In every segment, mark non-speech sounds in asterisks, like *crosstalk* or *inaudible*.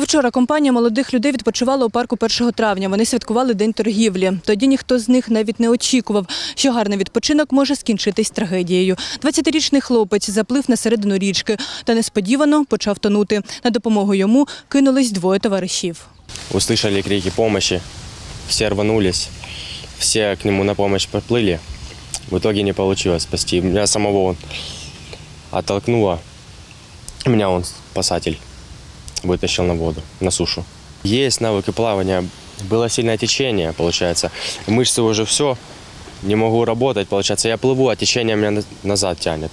Вчора компанія молодих людей відпочивала у парку 1 травня. Вони святкували день торгівлі. Тоді ніхто з них навіть не очікував, що гарний відпочинок може скінчитись трагедією. 20-річний хлопець заплив на середину річки та несподівано почав тонути. На допомогу йому кинулись двоє товаришів. Услышали крики помощи, все рванулись, все к нему на помощь поплыли. В итоге не получилось спасти. Меня самого он оттолкнуло. Меня спасатель, вытащил на воду, на сушу. Есть навыки плавания. Было сильное течение, получается. Мышцы уже все, не могу работать, получается. Я плыву, а течение меня на- назад тянет.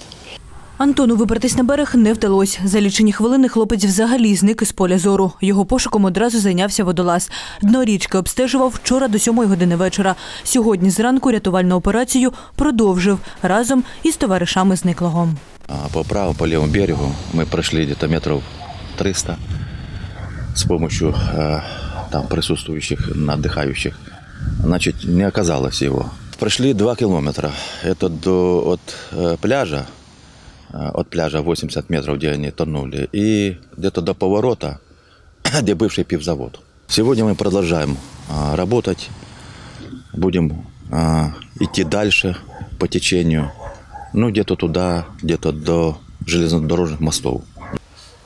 Антону вибратись на берег не вдалося. За лічені хвилини хлопець взагалі зник із поля зору. Його пошуком одразу зайнявся водолаз. Дно річки обстежував вчора до сьомої години вечора. Сьогодні зранку рятувальну операцію продовжив разом із товаришами зниклого. А По правому, по левому берегу мы прошли где-то метров 300 с помощью там присутствующих, отдыхающих. Значит, не оказалось его. Прошли 2 километра. Это до, от пляжа, от пляжа 80 метров, где они тонули, и где-то до поворота, *coughs* где бывший пивзавод. Сегодня мы продолжаем работать. Будем идти дальше по течению. Ну, где-то туда, где-то до железнодорожных мостов.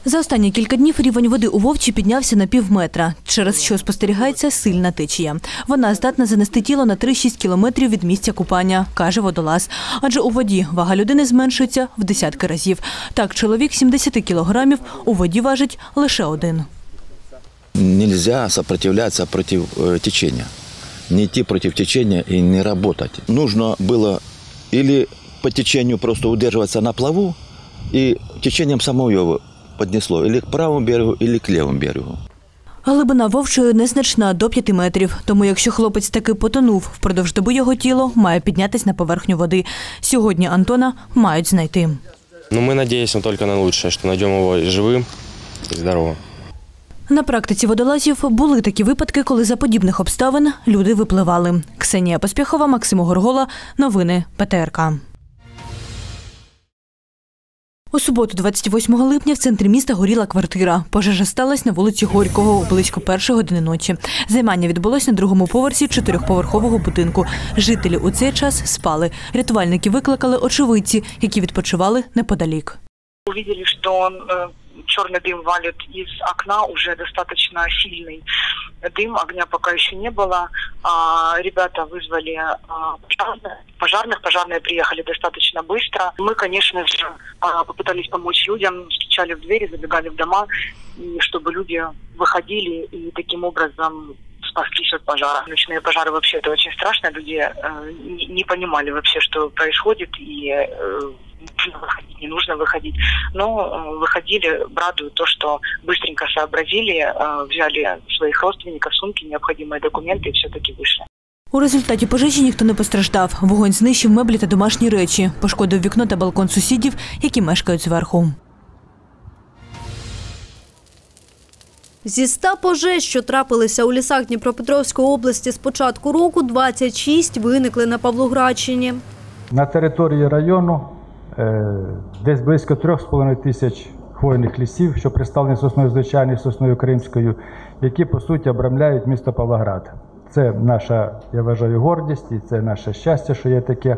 За останні кілька днів рівень води у Вовчі піднявся на пів метра, через що спостерігається сильна течія. Вона здатна занести тіло на 3-6 кілометрів від місця купання, каже водолаз. Адже у воді вага людини зменшується в десятки разів. Так, чоловік 70 кілограмів у воді важить лише один. Нельзя сопротивляться против э, течения. Не идти против течения и не работать. Нужно было или по течению просто удерживаться на плаву, и течением само его поднесло или к правому берегу, или к левому берегу. Глибина вовчої незначна до 5 метрів. Тому, якщо хлопець таки потонув, впродовж доби його тіло має піднятись на поверхню води. Сьогодні Антона мають знайти. Но мы надеемся только на лучшее, что найдем его живым и здоровым. На практиці водолазів були такі випадки, коли за подібних обставин люди випливали. Ксенія Поспіхова, Максим Горгола. Новини ПТРК. У суботу, 28 липня, в центрі міста горіла квартира. Пожежа сталася на вулиці Горького близько першої години ночі. Займання відбулося на другому поверсі чотирьохповерхового будинку. Жителі у цей час спали. Рятувальники викликали очевидці, які відпочивали неподалік. увидели, что он, э, черный дым валит из окна, уже достаточно сильный дым, огня пока еще не было. А, ребята вызвали а, пожарных, пожарных, пожарные приехали достаточно быстро. Мы, конечно же, а, попытались помочь людям, стучали в двери, забегали в дома, и чтобы люди выходили и таким образом спаслись от пожара. Ночные пожары вообще это очень страшно. Люди э, не, не понимали вообще, что происходит, и э, выходить, не нужно выходить. Но э, выходили, радует то, что быстренько сообразили, э, взяли своих родственников, сумки, необходимые документы и все-таки вышли. У результаті пожежі ніхто не постраждав. Вогонь знищив меблі та домашні речі, пошкодив вікно та балкон сусідів, які мешкають зверху. Зі 100 пожеж, що трапилися у лісах Дніпропетровської області з початку року, 26 виникли на Павлоградщині. На території району е, десь близько 3,5 тисяч хвойних лісів, що представлені сосною звичайною сосною кримською, які по суті обрамляють місто Павлоград. Це наша, я вважаю, гордість і це наше щастя, що є таке.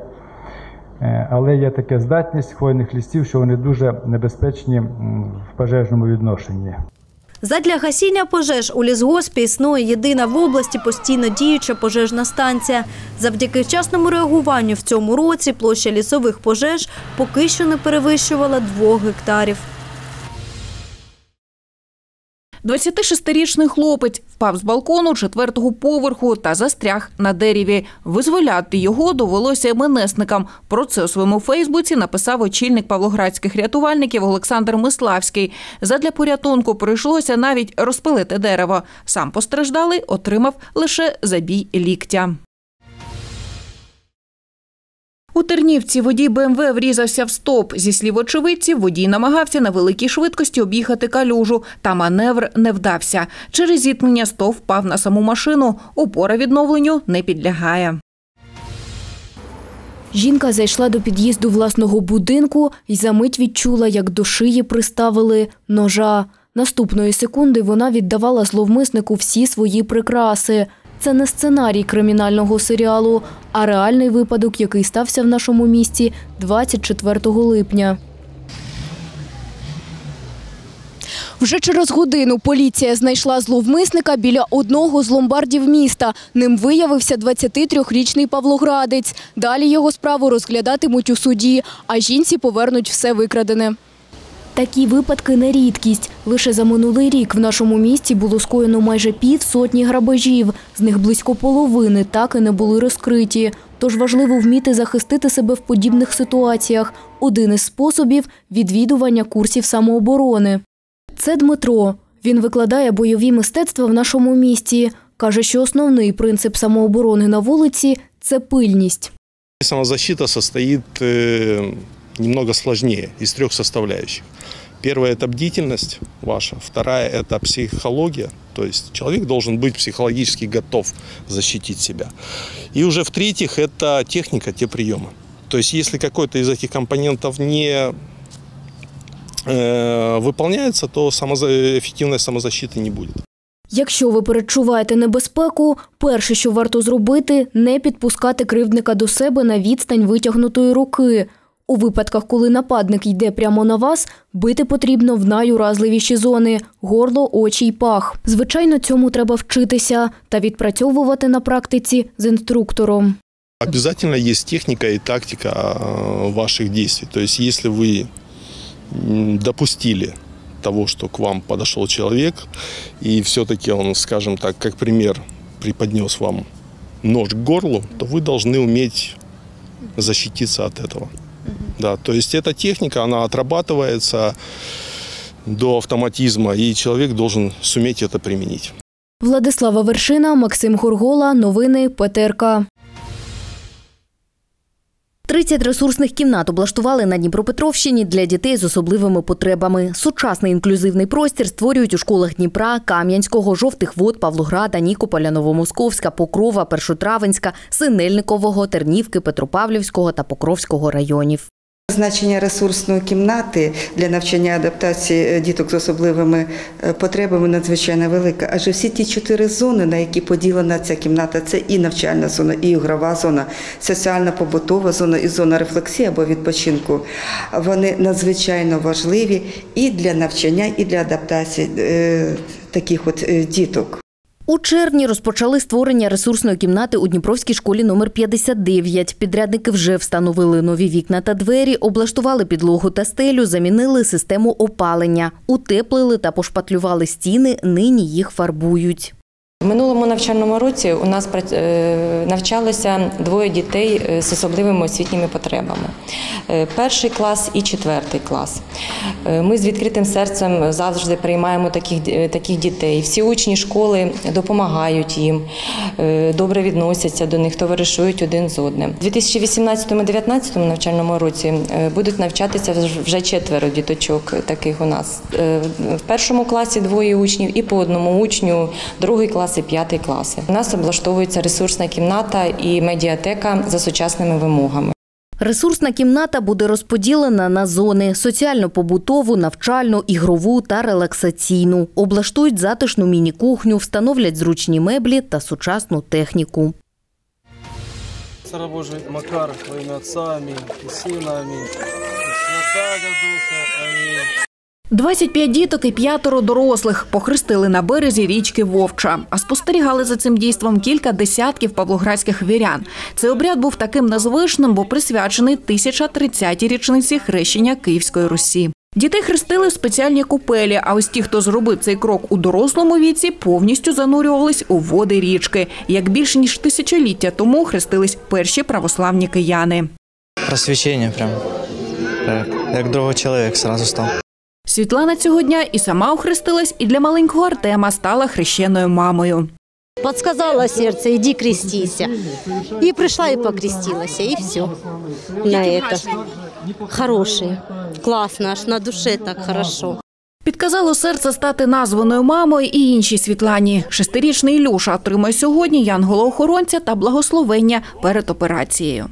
Е, Але є така здатність хвойних лісів, що вони дуже небезпечні в пожежному відношенні. Задля гасіння пожеж у лісгоспі існує єдина в області постійно діюча пожежна станція. Завдяки вчасному реагуванню в цьому році площа лісових пожеж поки що не перевищувала двох гектарів. 26-річний хлопець впав з балкону четвертого поверху та застряг на дереві. Визволяти його довелося МНСникам. Про це у своєму Фейсбуці написав очільник павлоградських рятувальників Олександр Миславський. Задля порятунку прийшлося навіть розпилити дерево. Сам постраждалий отримав лише забій ліктя. У Тернівці водій БМВ врізався в стоп. Зі слів очевидців, водій намагався на великій швидкості об'їхати калюжу, та маневр не вдався. Через зіткнення стовп впав на саму машину. Опора відновленню не підлягає. Жінка зайшла до під'їзду власного будинку і за мить відчула, як до шиї приставили ножа. Наступної секунди вона віддавала зловмиснику всі свої прикраси. Це не сценарій кримінального серіалу, а реальний випадок, який стався в нашому місті 24 липня. Вже через годину поліція знайшла зловмисника біля одного з ломбардів міста. Ним виявився 23-річний Павлоградець. Далі його справу розглядатимуть у суді, а жінці повернуть все викрадене. Такі випадки не рідкість. Лише за минулий рік в нашому місті було скоєно майже півсотні грабежів. З них близько половини так і не були розкриті. Тож важливо вміти захистити себе в подібних ситуаціях. Один із способів відвідування курсів самооборони. Це Дмитро. Він викладає бойові мистецтва в нашому місті. Каже, що основний принцип самооборони на вулиці це пильність. Самозащита состоит э, немного сложнее из трех составляющих. Первая – это бдительность ваша. Вторая – это психология. То есть человек должен быть психологически готов защитить себя. И уже в-третьих, это техника, те приемы. То есть если какой-то из этих компонентов не э, выполняется, то самоза- эффективной самозащиты не будет. Якщо ви перечуваєте небезпеку, перше, що варто зробити, не підпускати кривдника до себе на відстань витягнутої руки. У випадках, коли нападник йде прямо на вас, бити потрібно в найуразливіші зони горло, очі й пах. Звичайно, цьому треба вчитися та відпрацьовувати на практиці з інструктором. Обязательно есть техника и тактика э, ваших действий. То есть, если вы м, допустили того, что к вам подошел человек, и все-таки он, скажем так, как пример, преподнес вам нож к горлу, то вы должны уметь защититься от этого. Да, то есть эта техника, она отрабатывается до автоматизма, и человек должен суметь это применить. Владислава Вершина, Максим Горгола. Новини ПТРК. 30 ресурсних кімнат облаштували на Дніпропетровщині для дітей з особливими потребами. Сучасний інклюзивний простір створюють у школах Дніпра, Кам'янського, Жовтих Вод, Павлограда, Нікополя, Новомосковська, Покрова, Першотравенська, Синельникового, Тернівки, Петропавлівського та Покровського районів. Значення ресурсної кімнати для навчання адаптації е, діток з особливими е, потребами надзвичайно велика. Адже всі ті чотири зони, на які поділена ця кімната, це і навчальна зона, і ігрова зона, соціально-побутова зона і зона рефлексії або відпочинку. Вони надзвичайно важливі і для навчання, і для адаптації е, таких от діток. У червні розпочали створення ресурсної кімнати у Дніпровській школі номер 59. Підрядники вже встановили нові вікна та двері, облаштували підлогу та стелю, замінили систему опалення, утеплили та пошпатлювали стіни. Нині їх фарбують. Минулому навчальному році у нас е, навчалося двоє дітей е, з особливими освітніми потребами. Е, Перший клас і четвертий клас. Ми з відкритим серцем завжди приймаємо таких, таких дітей. Всі учні школи допомагають їм, добре відносяться до них, товаришують один з одним. У 2018-2019 навчальному році будуть навчатися вже четверо діточок таких у нас. В першому класі двоє учнів і по одному учню, другий клас і п'ятий класи. У нас облаштовується ресурсна кімната і медіатека за сучасними вимогами. Ресурсна кімната буде розподілена на зони соціально-побутову, навчальну, ігрову та релаксаційну. Облаштують затишну міні-кухню, встановлять зручні меблі та сучасну техніку. Царя Божий Макар, во имя Отца, аминь, и Сына, аминь, и Святаго Духа, аминь. 25 діток і п'ятеро дорослих похрестили на березі річки Вовча, а спостерігали за цим дійством кілька десятків павлоградських вірян. Цей обряд був таким незвичним, бо присвячений 1030-й річниці хрещення Київської Русі. Дітей хрестили в спеціальній купелі, а ось ті, хто зробив цей крок у дорослому віці, повністю занурювались у води річки. Як більше ніж тисячоліття тому хрестились перші православні кияни. Просвічення прям. Як, другий чоловік сразу став. Світлана цього дня і сама охрестилась, і для маленького Артема стала хрещеною мамою. Подсказало сердце, иди крестися. И пришла и покрестилась, и все. На это. Хорошие. Классно, аж на душе так хорошо. Підказало серце стати названою мамою і іншій Світлані. Шестирічний Ілюша отримує сьогодні янгола-охоронця та благословення перед операцією.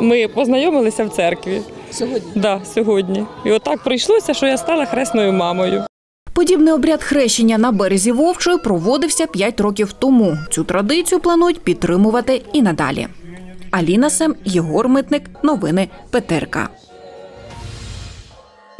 Ми познайомилися в церкві. Сьогодні? Да, сьогодні. І отак прийшлося, що я стала хресною мамою. Подібний обряд хрещення на березі Вовчої проводився 5 років тому. Цю традицію планують підтримувати і надалі. Аліна Сем, Єгор Митник. Новини Петерка.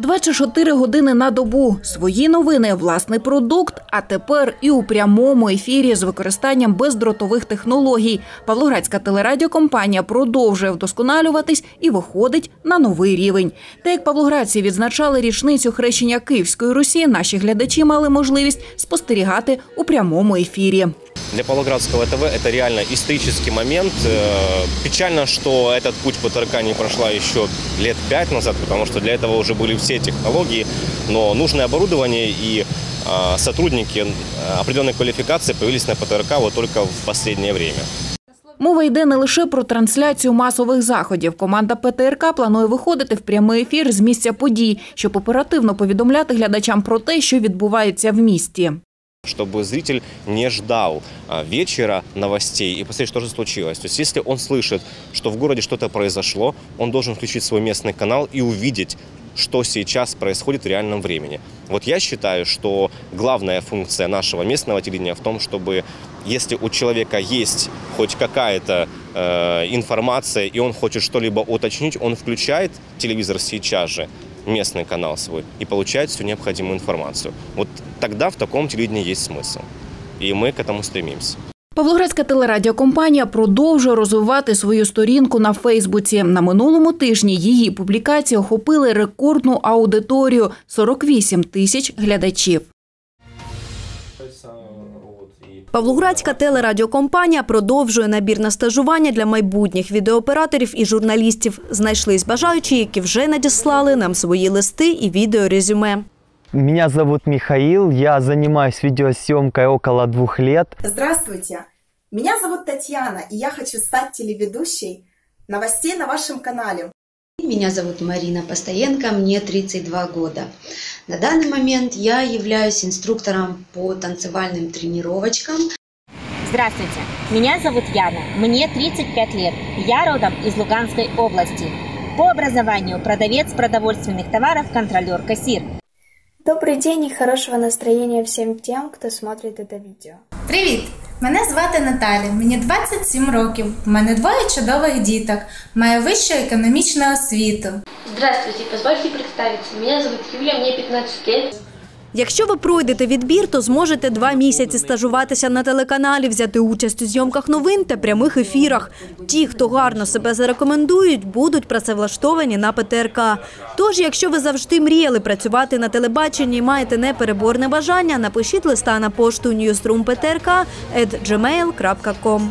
24 години на добу. Свої новини, власний продукт, а тепер і у прямому ефірі з використанням бездротових технологій. Павлоградська телерадіокомпанія продовжує вдосконалюватись і виходить на новий рівень. Та як павлоградці відзначали річницю хрещення Київської Русі, наші глядачі мали можливість спостерігати у прямому ефірі. Для Павлоградского ТВ это реально исторический момент. Э, Печально, что этот путь ПТРК не прошла еще лет пять назад, потому что для этого уже были все технологии, но нужное оборудование и а, сотрудники э, определенной квалификации появились на ПТРК вот только в последнее время. Мова йде не лише про трансляцію масових заходів. Команда ПТРК планує виходити в прямий ефір з місця подій, щоб оперативно повідомляти глядачам про те, що відбувається в місті. Чтобы зритель не ждал а, вечера новостей и посмотреть, что же случилось. То есть, если он слышит, что в городе что-то произошло, он должен включить свой местный канал и увидеть, что сейчас происходит в реальном времени. Вот я считаю, что главная функция нашего местного телевидения в том, чтобы если у человека есть хоть какая-то э, информация и он хочет что-либо уточнить, он включает телевизор сейчас же, местный канал свой, и получает всю необходимую информацию. Вот тогда в таком телевидении есть смысл. И мы к этому стремимся. Павлоградська телерадіокомпанія продовжує розвивати свою сторінку на Фейсбуці. На минулому тижні її публікації охопили рекордну аудиторію 48 тисяч глядачів. Павлоградська телерадіокомпанія продовжує набір на стажування для майбутніх відеооператорів і журналістів. Знайшлись бажаючі, які вже надіслали нам свої листи і відеорезюме. Меня зовут Михаил, я занимаюсь видеосъемкой около двух лет. Здравствуйте, меня зовут Татьяна, и я хочу стать телеведущей новостей на вашем канале. Меня зовут Марина Постоенко, мне 32 года. На данный момент я являюсь инструктором по танцевальным тренировочкам. Здравствуйте, меня зовут Яна, мне 35 лет, я родом из Луганской области. По образованию продавец продовольственных товаров, контролер, кассир. Добрый день и хорошего настроения всім тим, хто смотрит это відео. Привіт! Мене звати Наталя, мені 27 років. У мене двоє чудових діток. Маю вищу економічну освіту. Здравствуйте, позвольте представитися. Меня зовут Юля, мені 15 лет. Якщо ви пройдете відбір, то зможете два місяці стажуватися на телеканалі, взяти участь у зйомках новин та прямих ефірах. Ті, хто гарно себе зарекомендують, будуть працевлаштовані на ПТРК. Тож, якщо ви завжди мріяли працювати на телебаченні і маєте непереборне бажання, напишіть листа на пошту newsroom.ptrk@gmail.com.